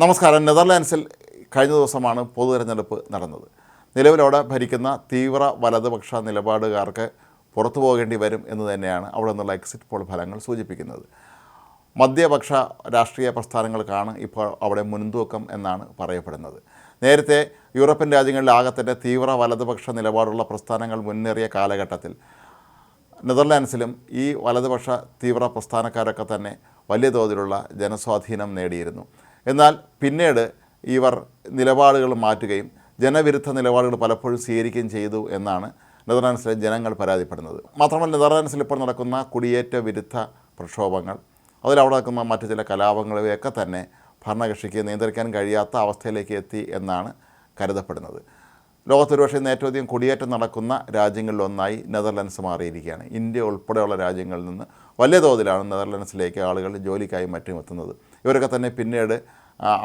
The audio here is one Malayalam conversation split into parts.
നമസ്കാരം. നെതർലാൻഡ്സിൽ കഴിഞ്ഞ ദിവസമാണ് പൊതു തെരഞ്ഞെടുപ്പ് നടന്നത്. നിലവിലവിടെ ഭരിക്കുന്ന തീവ്ര വലതുപക്ഷ നിലപാടുകാർക്ക് പുറത്തു പോകേണ്ടി വരും എന്ന് തന്നെയാണ് അവിടെ നിന്നുള്ള എക്സിറ്റ് പോൾ ഫലങ്ങൾ സൂചിപ്പിക്കുന്നത്. മധ്യപക്ഷ രാഷ്ട്രീയ പ്രസ്ഥാനങ്ങൾക്കാണ് ഇപ്പോൾ അവിടെ മുൻതൂക്കം എന്നാണ് പറയപ്പെടുന്നത്. നേരത്തെ യൂറോപ്യൻ രാജ്യങ്ങളിൽ ആകത്തിന്റെ തീവ്ര വലതുപക്ഷ നിലപാടുള്ള പ്രസ്ഥാനങ്ങൾ മുന്നേറിയ കാലഘട്ടത്തിൽ നെതർലാൻഡ്സിലും ഈ വലതുപക്ഷ തീവ്ര പ്രസ്ഥാനക്കാരൊക്കെ തന്നെ വലിയ തോതിലുള്ള ജനസ്വാധീനം നേടിയിരുന്നു. എന്നാൽ പിന്നീട് ഇവർ നിലപാടുകൾ മാറ്റുകയും ജനവിരുദ്ധ നിലപാടുകൾ പലപ്പോഴും സ്വീകരിക്കുകയും ചെയ്തു എന്നാണ് നെതർലാൻഡ്സിലെ ജനങ്ങൾ പരാതിപ്പെടുന്നത്. മാത്രമല്ല നെതർലാൻഡ്സിൽ ഇപ്പോൾ നടക്കുന്ന കുടിയേറ്റ വിരുദ്ധ പ്രക്ഷോഭങ്ങൾ അതിലവിടെ നടക്കുന്ന മറ്റു ചില കലാപങ്ങളെയൊക്കെ തന്നെ ഭരണകക്ഷിക്ക് നിയന്ത്രിക്കാൻ കഴിയാത്ത അവസ്ഥയിലേക്ക് എത്തി എന്നാണ് കരുതപ്പെടുന്നത്. ലോകത്തൊരുപക്ഷെ ഇന്ന് ഏറ്റവും അധികം കുടിയേറ്റം നടക്കുന്ന രാജ്യങ്ങളിലൊന്നായി നെതർലാൻഡ്സ് മാറിയിരിക്കുകയാണ്. ഇന്ത്യ ഉൾപ്പെടെയുള്ള രാജ്യങ്ങളിൽ നിന്ന് വലിയ തോതിലാണ് നെതർലാൻഡ്സിലേക്ക് ആളുകൾ ജോലിക്കായി മറ്റും എത്തുന്നത്. ഇവരൊക്കെ തന്നെ പിന്നീട്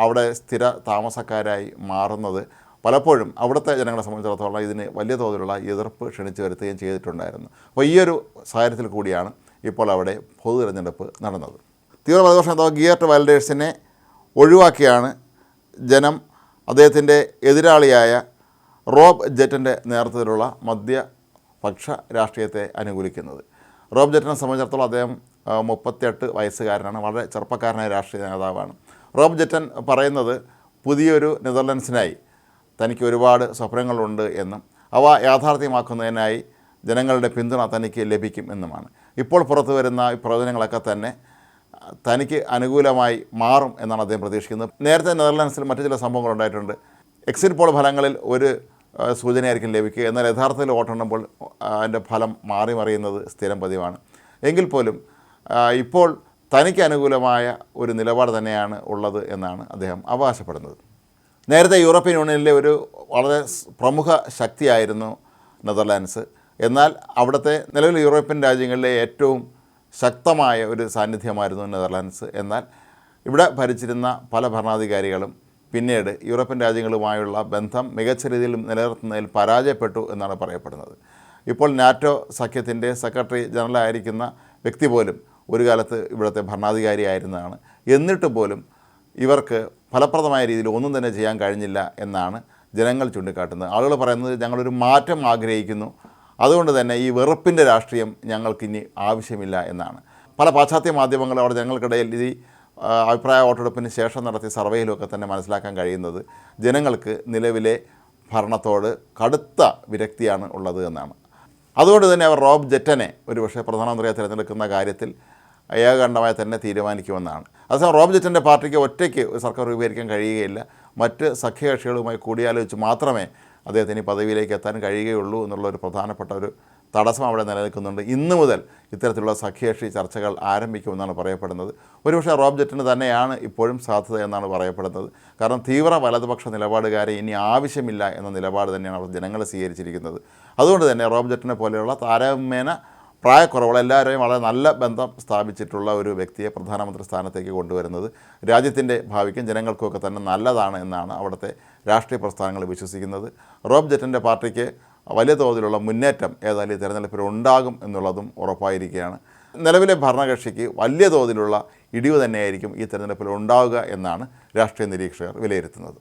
അവിടെ സ്ഥിര താമസക്കാരായി മാറുന്നത് പലപ്പോഴും അവിടുത്തെ ജനങ്ങളെ സംബന്ധിച്ചിടത്തോളം ഇതിന് വലിയ തോതിലുള്ള എതിർപ്പ് ക്ഷണിച്ചു വരുത്തുകയും ചെയ്തിട്ടുണ്ടായിരുന്നു. അപ്പോൾ ഈ ഒരു സാഹചര്യത്തിൽ കൂടിയാണ് ഇപ്പോൾ അവിടെ പൊതു തിരഞ്ഞെടുപ്പ് നടന്നത്. തീവ്രപ്രതിപക്ഷം അഥവാ ഗിയർട്ട് വാലഡേഴ്സിനെ ഒഴിവാക്കിയാണ് ജനം അദ്ദേഹത്തിന്റെ എതിരാളിയായ റോബ് ജെറ്റിന്റെ നേതൃത്വത്തിലുള്ള മധ്യപക്ഷ രാഷ്ട്രീയത്തെ അനുകൂലിക്കുന്നത്. റോബ് ജെറ്റിനെ സംബന്ധിച്ചിടത്തോളം അദ്ദേഹം മുപ്പത്തിയെട്ട് വയസ്സുകാരനാണ്. വളരെ ചെറുപ്പക്കാരനായ രാഷ്ട്രീയ നേതാവാണ്. റോബ് ജെറ്റൻ പറയുന്നത് പുതിയൊരു നെതർലൻഡ്സിനായി തനിക്ക് ഒരുപാട് സ്വപ്നങ്ങളുണ്ട് എന്നും അവ യാഥാർത്ഥ്യമാക്കുന്നതിനായി ജനങ്ങളുടെ പിന്തുണ തനിക്ക് ലഭിക്കും എന്നുമാണ്. ഇപ്പോൾ പുറത്തു വരുന്ന പ്രവചനങ്ങളൊക്കെ തന്നെ തനിക്ക് അനുകൂലമായി മാറും എന്നാണ് അദ്ദേഹം പ്രതീക്ഷിക്കുന്നത്. നേരത്തെ നെതർലൻഡ്സിൽ മറ്റു ചില സംഭവങ്ങൾ ഉണ്ടായിട്ടുണ്ട്. എക്സിറ്റ് പോൾ ഫലങ്ങളിൽ ഒരു സൂചനയായിരിക്കും ലഭിക്കുക. എന്നാൽ യഥാർത്ഥത്തിൽ വോട്ടെണ്ണുമ്പോൾ അതിന്റെ ഫലം മാറി മറിയുന്നത് സ്ഥിരം പതിവാണ്. എങ്കിൽ പോലും ഇപ്പോൾ തനിക്ക് അനുകൂലമായ ഒരു നിലപാട് തന്നെയാണ് ഉള്ളത് എന്നാണ് അദ്ദേഹം അവകാശപ്പെടുന്നത്. നേരത്തെ യൂറോപ്യൻ യൂണിയനിലെ ഒരു വളരെ പ്രമുഖ ശക്തിയായിരുന്നു നെതർലാൻഡ്സ്. എന്നാൽ അവിടുത്തെ നിലവിൽ യൂറോപ്യൻ രാജ്യങ്ങളിലെ ഏറ്റവും ശക്തമായ ഒരു സാന്നിധ്യമായിരുന്നു നെതർലാൻഡ്സ്. എന്നാൽ ഇവിടെ ഭരിച്ചിരുന്ന പല ഭരണാധികാരികളും പിന്നീട് യൂറോപ്യൻ രാജ്യങ്ങളുമായുള്ള ബന്ധം മികച്ച രീതിയിൽ നിലനിർത്തുന്നതിൽ പരാജയപ്പെട്ടു എന്നാണ് പറയപ്പെടുന്നത്. ഇപ്പോൾ നാറ്റോ സഖ്യത്തിന്റെ സെക്രട്ടറി ജനറലായിരിക്കുന്ന വ്യക്തി പോലും ഒരു കാലത്ത് ഇവിടുത്തെ ഭരണാധികാരിയായിരുന്നതാണ്. എന്നിട്ട് പോലും ഇവർക്ക് ഫലപ്രദമായ രീതിയിൽ ഒന്നും തന്നെ ചെയ്യാൻ കഴിഞ്ഞില്ല എന്നാണ് ജനങ്ങൾ ചൂണ്ടിക്കാട്ടുന്നത്. ആളുകൾ പറയുന്നത് ഞങ്ങളൊരു മാറ്റം ആഗ്രഹിക്കുന്നു. അതുകൊണ്ട് തന്നെ ഈ വെറുപ്പിന്റെ രാഷ്ട്രീയം ഞങ്ങൾക്കിനി ആവശ്യമില്ല എന്നാണ്. പല പാശ്ചാത്യ മാധ്യമങ്ങളും അവിടെ ജനങ്ങൾക്കിടയിൽ ഈ അഭിപ്രായ വോട്ടെടുപ്പിന് ശേഷം നടത്തിയ സർവേയിലൊക്കെ തന്നെ മനസ്സിലാക്കാൻ കഴിയുന്നത് ജനങ്ങൾക്ക് നിലവിലെ ഭരണത്തോട് കടുത്ത വിരക്തിയാണ് ഉള്ളത് എന്നാണ്. അതുകൊണ്ട് തന്നെ അവർ റോബ് ജെറ്റനെ ഒരുപക്ഷെ പ്രധാനമന്ത്രിയെ തിരഞ്ഞെടുക്കുന്ന കാര്യത്തിൽ ഏകകണ്ഠമായി തന്നെ തീരുമാനിക്കുമെന്നാണ്. അതേസമയം റോബ് ജെറ്റിന്റെ പാർട്ടിക്ക് ഒറ്റയ്ക്ക് സർക്കാർ രൂപീകരിക്കാൻ കഴിയുകയില്ല. മറ്റ് സഖ്യകക്ഷികളുമായി കൂടിയാലോചിച്ച് മാത്രമേ അദ്ദേഹത്തിന് പദവിയിലേക്ക് എത്താൻ കഴിയുകയുള്ളൂ എന്നുള്ള ഒരു പ്രധാനപ്പെട്ട ഒരു തടസ്സം അവിടെ നിലനിൽക്കുന്നുണ്ട്. ഇന്ന് മുതൽ ഇത്തരത്തിലുള്ള സഖ്യകക്ഷി ചർച്ചകൾ ആരംഭിക്കുമെന്നാണ് പറയപ്പെടുന്നത്. ഒരുപക്ഷെ റോബ് ജെറ്റിന് തന്നെയാണ് ഇപ്പോഴും സാധ്യത എന്നാണ് പറയപ്പെടുന്നത്. കാരണം തീവ്ര വലതുപക്ഷ നിലപാടുകാരെ ഇനി ആവശ്യമില്ല എന്ന നിലപാട് തന്നെയാണ് അവർ ജനങ്ങളെ സ്വീകരിച്ചിരിക്കുന്നത്. അതുകൊണ്ട് തന്നെ റോബ് ജെറ്റിനെ പോലെയുള്ള താരതമ്യേന പ്രായക്കുറവുള്ള എല്ലാവരെയും വളരെ നല്ല ബന്ധം സ്ഥാപിച്ചിട്ടുള്ള ഒരു വ്യക്തിയെ പ്രധാനമന്ത്രി സ്ഥാനത്തേക്ക് കൊണ്ടുവരുന്നത് രാജ്യത്തിന്റെ ഭാവിക്കും ജനങ്ങൾക്കുമൊക്കെ തന്നെ നല്ലതാണ് എന്നാണ് അവിടുത്തെ രാഷ്ട്രീയ പ്രസ്ഥാനങ്ങൾ വിശ്വസിക്കുന്നത്. റോബ് ജെറ്റിന്റെ പാർട്ടിക്ക് വലിയ തോതിലുള്ള മുന്നേറ്റം ഏതായാലും ഈ തെരഞ്ഞെടുപ്പിൽ ഉണ്ടാകും എന്നുള്ളതും ഉറപ്പായിരിക്കുകയാണ്. നിലവിലെ ഭരണകക്ഷിക്ക് വലിയ തോതിലുള്ള ഇടിവ് തന്നെയായിരിക്കും ഈ തെരഞ്ഞെടുപ്പിൽ ഉണ്ടാവുക എന്നാണ് രാഷ്ട്രീയ നിരീക്ഷകർ വിലയിരുത്തുന്നത്.